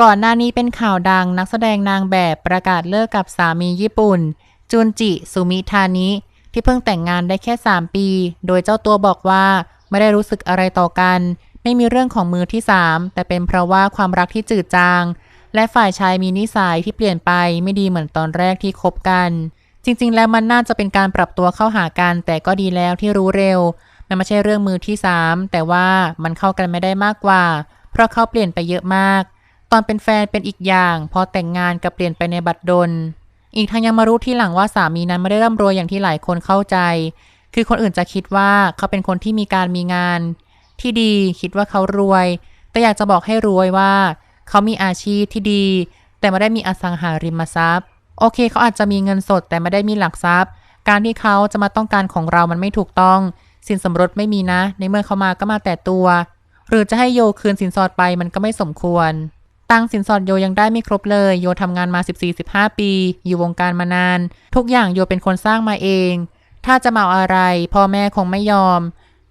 ก่อนหน้านี้เป็นข่าวดังนักแสดงนางแบบประกาศเลิกกับสามีญี่ปุ่น จุนจิสุมิทานิ ที่เพิ่งแต่งงานได้แค่ 3 ปี โดยเจ้าตัวบอกว่าไม่ได้รู้สึกอะไรต่อกัน ไม่มีเรื่องของมือที่ 3 แต่เป็นเพราะว่าความรักที่จืดจาง และฝ่ายชายมีนิสัยที่เปลี่ยนไปไม่ดีเหมือนตอนแรกที่คบกัน จริง ๆ แล้วมันน่าจะเป็นการปรับตัวเข้าหากัน แต่ก็ดีแล้วที่รู้เร็ว มันไม่ใช่เรื่องมือที่ 3 แต่ว่ามันเข้ากันไม่ได้มากกว่า เพราะเขาเปลี่ยนไปเยอะมาก ตอนเป็นแฟนเป็นอีกอย่าง พอแต่งงานกับเปลี่ยนไปในบัดดล อีกทั้งยังมารู้ที่หลังว่าสามีนั้นไม่ได้ร่ำรวยอย่างที่หลายคนเข้าใจ คือคนอื่นจะคิดว่าเขาเป็นคนที่มีการมีงาน ที่ดีคิดว่าเขารวย แต่อยากจะบอกให้รวยว่า เขามีอาชีพที่ดี แต่ไม่ได้มีอสังหาริมทรัพย์ โอเค เขาอาจจะมีเงินสดแต่ไม่ได้มีหลักทรัพย์ การที่เขาจะมาต้องการของเรามันไม่ถูกต้อง สินสมรสไม่มีนะ ในเมื่อเขามาก็มาแต่ตัว หรือจะให้โยคืนสินสอดไปมันก็ไม่สมควร ตังสินสอดโยยังได้ไม่ครบเลย โยทำงานมา 14-15 ปี อยู่วงการมานาน ทุกอย่างโยเป็นคนสร้างมาเอง ถ้าจะมาเอาอะไร พ่อแม่คงไม่ยอม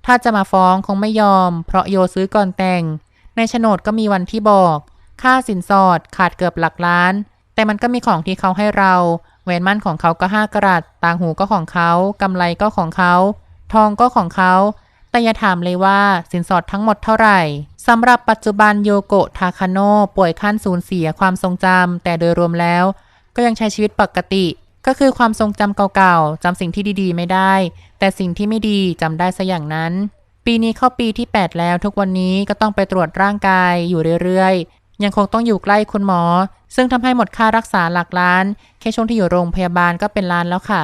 ถ้าจะมาฟ้องคงไม่ยอม เพราะโยซื้อก่อนแต่ง ในโฉนดก็มีวันที่บอก ค่าสินสอดขาดเกือบหลักล้าน แต่มันก็มีของที่เขาให้เราแหวนมั่นของเขาก็ห้ากะรัตต่างหูก็ของเขากำไรก็ของเขา ทองก็ของเขา แต่อย่าถามเลยว่าสินสอดทั้งหมดเท่าไหร่สำหรับปัจจุบันโยโกะทาคาโนะป่วยขั้นสูญเสียความทรงจำแต่โดยรวมแล้ว ก็ยังใช้ชีวิตปกติ ก็คือความทรงจำเก่าๆจำสิ่งที่ดีๆ ไม่ได้ แต่สิ่งที่ไม่ดีจำได้ซะอย่างนั้น ปีนี้เข้าปีที่ 8 แล้ว ทุกวันนี้ก็ต้องไปตรวจร่างกายอยู่เรื่อยๆ ยังคงต้องอยู่ใกล้คุณหมอ ซึ่งทำให้หมดค่ารักษาหลักล้าน แค่ช่วงที่อยู่โรงพยาบาลก็เป็นล้านแล้วค่ะ